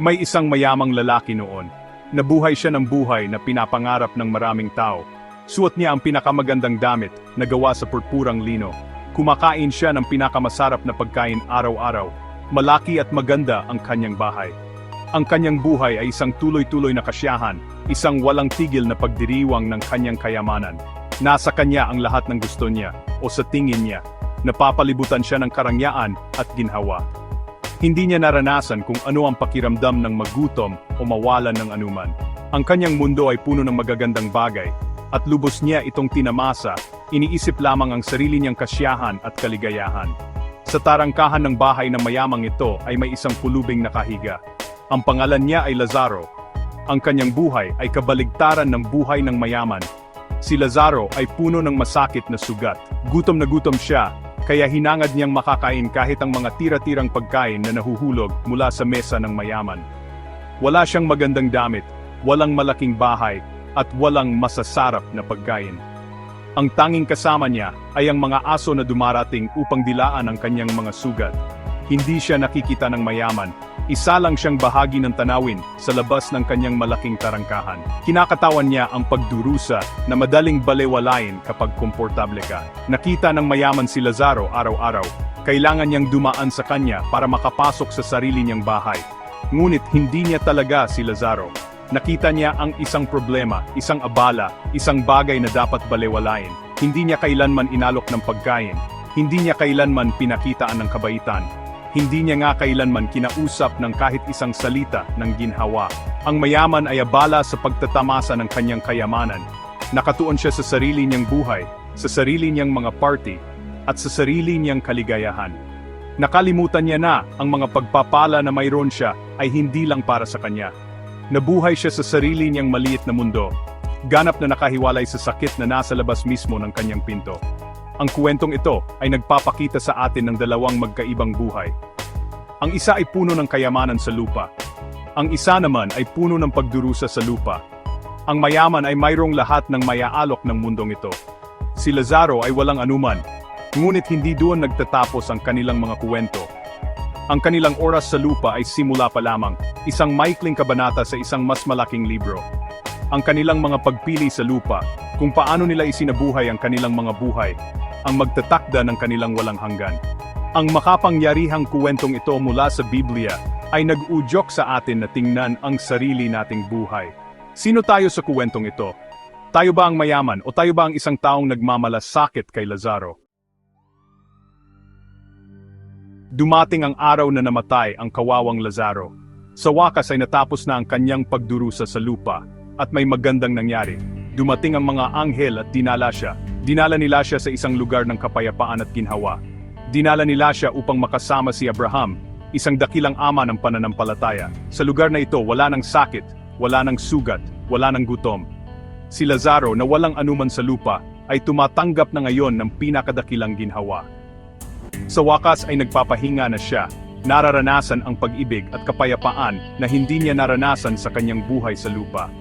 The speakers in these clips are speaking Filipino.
May isang mayamang lalaki noon. Nabuhay siya ng buhay na pinapangarap ng maraming tao. Suot niya ang pinakamagandang damit na gawa sa purpurang lino. Kumakain siya ng pinakamasarap na pagkain araw-araw. Malaki at maganda ang kanyang bahay. Ang kanyang buhay ay isang tuloy-tuloy na kasiyahan, isang walang tigil na pagdiriwang ng kanyang kayamanan. Nasa kanya ang lahat ng gusto niya, o sa tingin niya. Napapalibutan siya ng karangyaan at ginhawa. Hindi niya naranasan kung ano ang pakiramdam ng magutom o mawalan ng anuman. Ang kanyang mundo ay puno ng magagandang bagay, at lubos niya itong tinamasa, iniisip lamang ang sarili niyang kasiyahan at kaligayahan. Sa tarangkahan ng bahay na mayamang ito ay may isang pulubing nakahiga. Ang pangalan niya ay Lazaro. Ang kanyang buhay ay kabaligtaran ng buhay ng mayaman. Si Lazaro ay puno ng masakit na sugat. Gutom na gutom siya, kaya hinangad niyang makakain kahit ang mga tira-tirang pagkain na nahuhulog mula sa mesa ng mayaman. Wala siyang magandang damit, walang malaking bahay, at walang masasarap na pagkain. Ang tanging kasama niya ay ang mga aso na dumarating upang dilaan ang kanyang mga sugat. Hindi siya nakikita ng mayaman, isa lang siyang bahagi ng tanawin sa labas ng kanyang malaking tarangkahan. Kinakatawan niya ang pagdurusa na madaling balewalain kapag komportable ka. Nakita ng mayaman si Lazaro araw-araw, kailangan niyang dumaan sa kanya para makapasok sa sarili niyang bahay. Ngunit hindi niya talaga si Lazaro. Nakita niya ang isang problema, isang abala, isang bagay na dapat balewalain. Hindi niya kailanman inalok ng pagkain. Hindi niya kailanman pinakitaan ng kabaitan. Hindi niya nga kailanman kinausap ng kahit isang salita ng ginhawa. Ang mayaman ay abala sa pagtatamasa ng kanyang kayamanan. Nakatuon siya sa sarili niyang buhay, sa sarili niyang mga party, at sa sarili niyang kaligayahan. Nakalimutan niya na ang mga pagpapala na mayroon siya ay hindi lang para sa kanya. Nabuhay siya sa sarili niyang maliit na mundo. Ganap na nakahiwalay sa sakit na nasa labas mismo ng kanyang pinto. Ang kwentong ito ay nagpapakita sa atin ng dalawang magkaibang buhay. Ang isa ay puno ng kayamanan sa lupa. Ang isa naman ay puno ng pagdurusa sa lupa. Ang mayaman ay mayroong lahat ng mayaalok ng mundong ito. Si Lazaro ay walang anuman, ngunit hindi doon nagtatapos ang kanilang mga kuwento. Ang kanilang oras sa lupa ay simula pa lamang, isang maikling kabanata sa isang mas malaking libro. Ang kanilang mga pagpili sa lupa, kung paano nila isinabuhay ang kanilang mga buhay, ang magtatakda ng kanilang walang hanggan. Ang makapangyarihang kuwentong ito mula sa Biblia ay nag-udyok sa atin na tingnan ang sarili nating buhay. Sino tayo sa kuwentong ito? Tayo ba ang mayaman o tayo ba ang isang taong nagmamalasakit kay Lazaro? Dumating ang araw na namatay ang kawawang Lazaro. Sa wakas ay natapos na ang kanyang pagdurusa sa lupa, at may magandang nangyari. Dumating ang mga anghel at dinala siya. Dinala nila siya sa isang lugar ng kapayapaan at ginhawa. Dinala nila siya upang makasama si Abraham, isang dakilang ama ng pananampalataya. Sa lugar na ito wala ng sakit, wala ng sugat, wala ng gutom. Si Lazaro na walang anuman sa lupa ay tumatanggap na ngayon ng pinakadakilang ginhawa. Sa wakas ay nagpapahinga na siya, nararanasan ang pag-ibig at kapayapaan na hindi niya naranasan sa kanyang buhay sa lupa.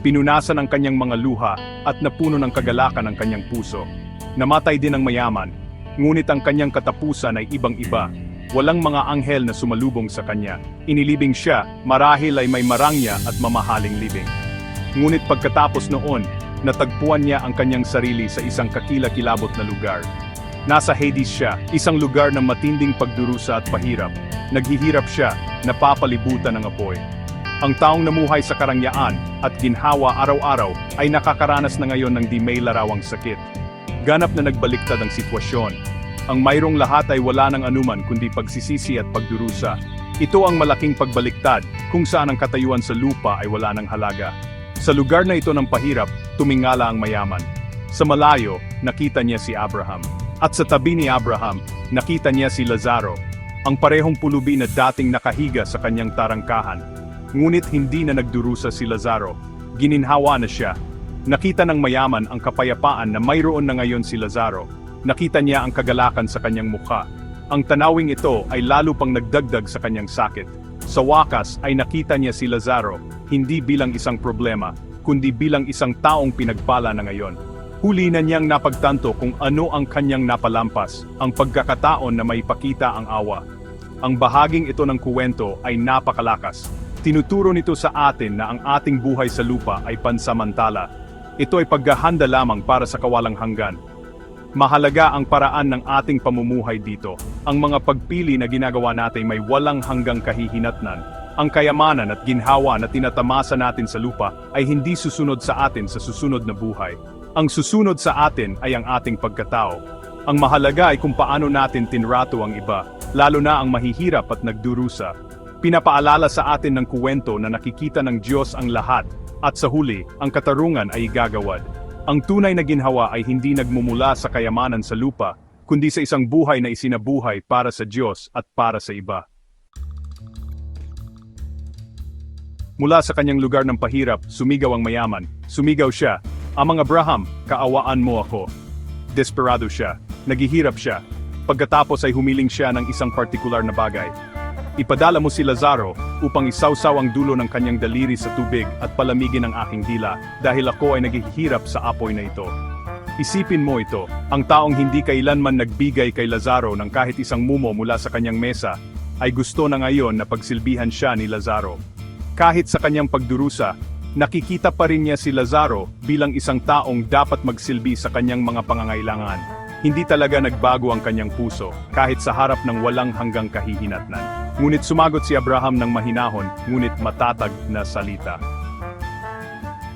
Pinunasan ang kanyang mga luha at napuno ng kagalakan ang kanyang puso. Namatay din ang mayaman, ngunit ang kanyang katapusan ay ibang-iba. Walang mga anghel na sumalubong sa kanya. Inilibing siya, marahil ay may marangya at mamahaling libing. Ngunit pagkatapos noon, natagpuan niya ang kanyang sarili sa isang kakilakilabot na lugar. Nasa Hades siya, isang lugar ng matinding pagdurusa at pahirap. Naghihirap siya, napapalibutan ng apoy. Ang taong namuhay sa karangyaan at ginhawa araw-araw ay nakakaranas na ngayon ng di may larawang sakit. Ganap na nagbaliktad ang sitwasyon. Ang mayroong lahat ay wala ng anuman kundi pagsisisi at pagdurusa. Ito ang malaking pagbaliktad kung saan ang katayuan sa lupa ay wala ng halaga. Sa lugar na ito ng pahirap, tumingala ang mayaman. Sa malayo, nakita niya si Abraham. At sa tabi ni Abraham, nakita niya si Lazaro, ang parehong pulubi na dating nakahiga sa kanyang tarangkahan. Ngunit hindi na nagdurusa si Lazaro. Gininhawa na siya. Nakita ng mayaman ang kapayapaan na mayroon na ngayon si Lazaro. Nakita niya ang kagalakan sa kanyang mukha. Ang tanawing ito ay lalo pang nagdagdag sa kanyang sakit. Sa wakas ay nakita niya si Lazaro, hindi bilang isang problema, kundi bilang isang taong pinagpala na ngayon. Huli na niyang napagtanto kung ano ang kanyang napalampas, ang pagkakataon na maipakita ang awa. Ang bahaging ito ng kuwento ay napakalakas. Tinuturo nito sa atin na ang ating buhay sa lupa ay pansamantala. Ito ay paghahanda lamang para sa kawalang hanggan. Mahalaga ang paraan ng ating pamumuhay dito. Ang mga pagpili na ginagawa natin may walang hanggang kahihinatnan. Ang kayamanan at ginhawa na tinatamasa natin sa lupa ay hindi susunod sa atin sa susunod na buhay. Ang susunod sa atin ay ang ating pagkatao. Ang mahalaga ay kung paano natin tinrato ang iba, lalo na ang mahihirap at nagdurusa. Pinapaalala sa atin ng kuwento na nakikita ng Diyos ang lahat, at sa huli, ang katarungan ay igagawad. Ang tunay na ginhawa ay hindi nagmumula sa kayamanan sa lupa, kundi sa isang buhay na isinabuhay para sa Diyos at para sa iba. Mula sa kanyang lugar ng pahirap, sumigaw ang mayaman. Sumigaw siya, Amang Abraham, kaawaan mo ako. Desperado siya, naghihirap siya. Pagkatapos ay humiling siya ng isang partikular na bagay. Ipadala mo si Lazaro upang isawsaw ang dulo ng kanyang daliri sa tubig at palamigin ang aking dila dahil ako ay naghihirap sa apoy na ito. Isipin mo ito, ang taong hindi kailanman nagbigay kay Lazaro ng kahit isang mumo mula sa kanyang mesa, ay gusto na ngayon na pagsilbihan siya ni Lazaro. Kahit sa kanyang pagdurusa, nakikita pa rin niya si Lazaro bilang isang taong dapat magsilbi sa kanyang mga pangangailangan. Hindi talaga nagbago ang kanyang puso, kahit sa harap ng walang hanggang kahihinatnan. Ngunit sumagot si Abraham ng mahinahon, ngunit matatag na salita.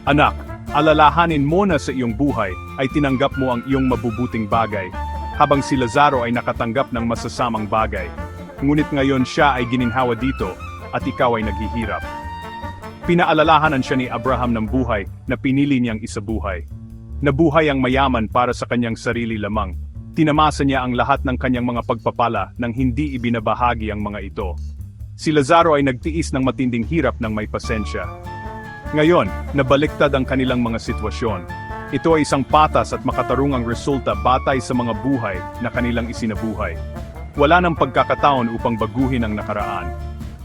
Anak, alalahanin mo na sa iyong buhay ay tinanggap mo ang iyong mabubuting bagay, habang si Lazaro ay nakatanggap ng masasamang bagay. Ngunit ngayon siya ay gininhawa dito, at ikaw ay naghihirap. Pinaalalahanan siya ni Abraham ng buhay na pinili niyang isabuhay. Nabuhay ang mayaman para sa kanyang sarili lamang. Tinamasa niya ang lahat ng kanyang mga pagpapala nang hindi ibinabahagi ang mga ito. Si Lazaro ay nagtiis ng matinding hirap ng may pasensya. Ngayon, nabaliktad ang kanilang mga sitwasyon. Ito ay isang patas at makatarungang resulta batay sa mga buhay na kanilang isinabuhay. Wala nang pagkakataon upang baguhin ang nakaraan.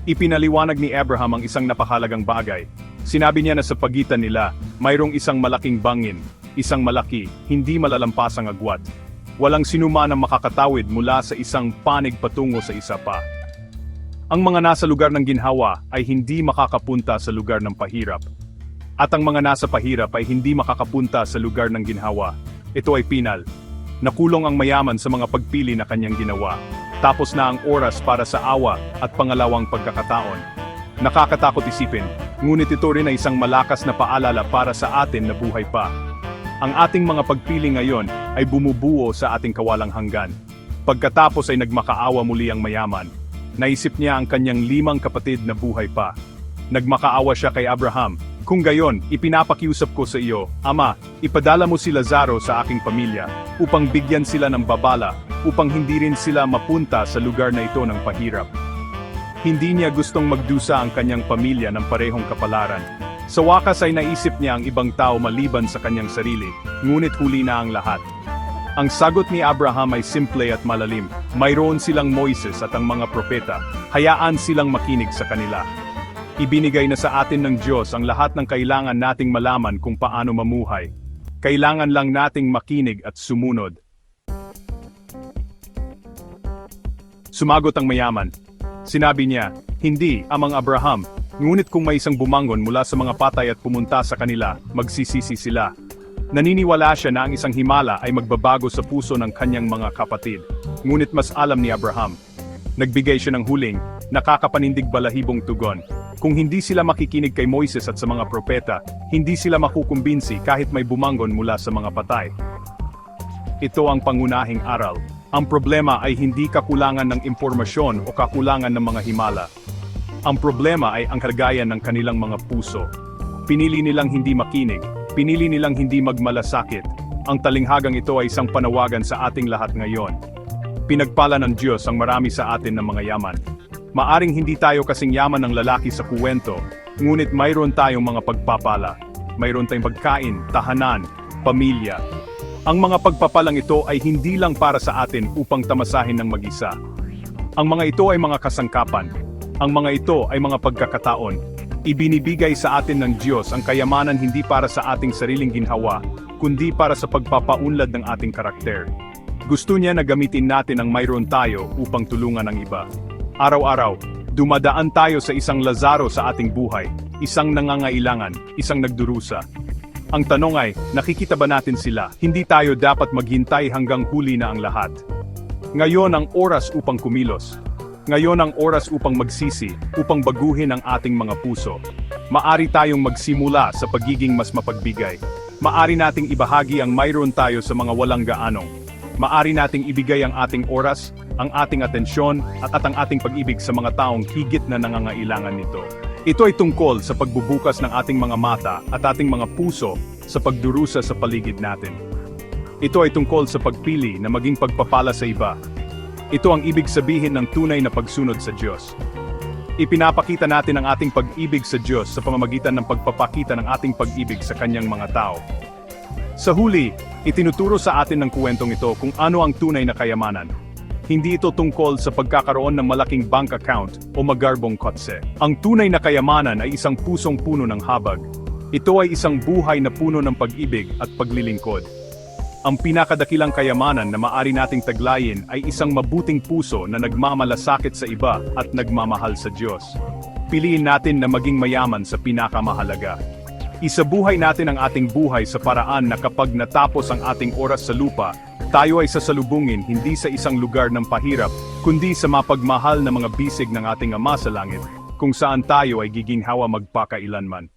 Ipinaliwanag ni Abraham ang isang napakalagang bagay. Sinabi niya na sa pagitan nila, mayroong isang malaking bangin, isang malaki, hindi malalampasang agwat. Walang sinuma na makakatawid mula sa isang panig patungo sa isa pa. Ang mga nasa lugar ng ginhawa ay hindi makakapunta sa lugar ng pahirap. At ang mga nasa pahirap ay hindi makakapunta sa lugar ng ginhawa. Ito ay pinal. Nakulong ang mayaman sa mga pagpili na kanyang ginawa. Tapos na ang oras para sa awa at pangalawang pagkakataon. Nakakatakot isipin, ngunit ito rin ay isang malakas na paalala para sa atin na buhay pa. Ang ating mga pagpili ngayon ay bumubuo sa ating kawalang hanggan. Pagkatapos ay nagmakaawa muli ang mayaman. Naisip niya ang kanyang limang kapatid na buhay pa. Nagmakaawa siya kay Abraham. Kung gayon, ipinapakiusap ko sa iyo, Ama, ipadala mo si Lazaro sa aking pamilya, upang bigyan sila ng babala, upang hindi rin sila mapunta sa lugar na ito ng pahirap. Hindi niya gustong magdusa ang kanyang pamilya ng parehong kapalaran. Sa wakas ay naisip niya ang ibang tao maliban sa kanyang sarili, ngunit huli na ang lahat. Ang sagot ni Abraham ay simple at malalim. Mayroon silang Moises at ang mga propeta. Hayaan silang makinig sa kanila. Ibinigay na sa atin ng Diyos ang lahat ng kailangan nating malaman kung paano mamuhay. Kailangan lang nating makinig at sumunod. Sumagot ang mayaman. Sinabi niya, Hindi, amang Abraham, ngunit kung may isang bumangon mula sa mga patay at pumunta sa kanila, magsisisi sila. Naniniwala siya na ang isang himala ay magbabago sa puso ng kanyang mga kapatid. Ngunit mas alam ni Abraham. Nagbigay siya ng huling, nakakapanindig balahibong tugon. Kung hindi sila makikinig kay Moises at sa mga propeta, hindi sila makukumbinsi kahit may bumangon mula sa mga patay. Ito ang pangunahing aral. Ang problema ay hindi kakulangan ng impormasyon o kakulangan ng mga himala. Ang problema ay ang kalagayan ng kanilang mga puso. Pinili nilang hindi makinig, pinili nilang hindi magmalasakit. Ang talinghagang ito ay isang panawagan sa ating lahat ngayon. Pinagpala ng Diyos ang marami sa atin ng mga yaman. Maaring hindi tayo kasing yaman ng lalaki sa kuwento, ngunit mayroon tayong mga pagpapala. Mayroon tayong pagkain, tahanan, pamilya. Ang mga pagpapalang ito ay hindi lang para sa atin upang tamasahin ng mag-isa. Ang mga ito ay mga kasangkapan. Ang mga ito ay mga pagkakataon. Ibinibigay sa atin ng Diyos ang kayamanan hindi para sa ating sariling ginhawa, kundi para sa pagpapaunlad ng ating karakter. Gusto niya na gamitin natin ang mayroon tayo upang tulungan ang iba. Araw-araw, Dumadaan tayo sa isang Lazaro sa ating buhay, isang nangangailangan, isang nagdurusa. Ang tanong ay, nakikita ba natin sila? Hindi tayo dapat maghintay hanggang huli na ang lahat. Ngayon ang oras upang kumilos. Ngayon ang oras upang magsisi, upang baguhin ang ating mga puso. Maari tayong magsimula sa pagiging mas mapagbigay. Maari nating ibahagi ang mayroon tayo sa mga walang gaanong. Maari nating ibigay ang ating oras, ang ating atensyon, at, at ang ating pag-ibig sa mga taong higit na nangangailangan nito. Ito ay tungkol sa pagbubukas ng ating mga mata at ating mga puso sa pagdurusa sa paligid natin. Ito ay tungkol sa pagpili na maging pagpapala sa iba. Ito ang ibig sabihin ng tunay na pagsunod sa Diyos. Ipinapakita natin ang ating pag-ibig sa Diyos sa pamamagitan ng pagpapakita ng ating pag-ibig sa kanyang mga tao. Sa huli, itinuturo sa atin ng kwentong ito kung ano ang tunay na kayamanan. Hindi ito tungkol sa pagkakaroon ng malaking bank account o magarbong kotse. Ang tunay na kayamanan ay isang pusong puno ng habag. Ito ay isang buhay na puno ng pag-ibig at paglilingkod. Ang pinakadakilang kayamanan na maari nating taglayin ay isang mabuting puso na nagmamalasakit sa iba at nagmamahal sa Diyos. Piliin natin na maging mayaman sa pinakamahalaga. Isabuhay natin ang ating buhay sa paraan na kapag natapos ang ating oras sa lupa, tayo ay sasalubungin hindi sa isang lugar ng pahirap, kundi sa mapagmahal na mga bisig ng ating Ama sa langit, kung saan tayo ay giginhawa magpakailanman.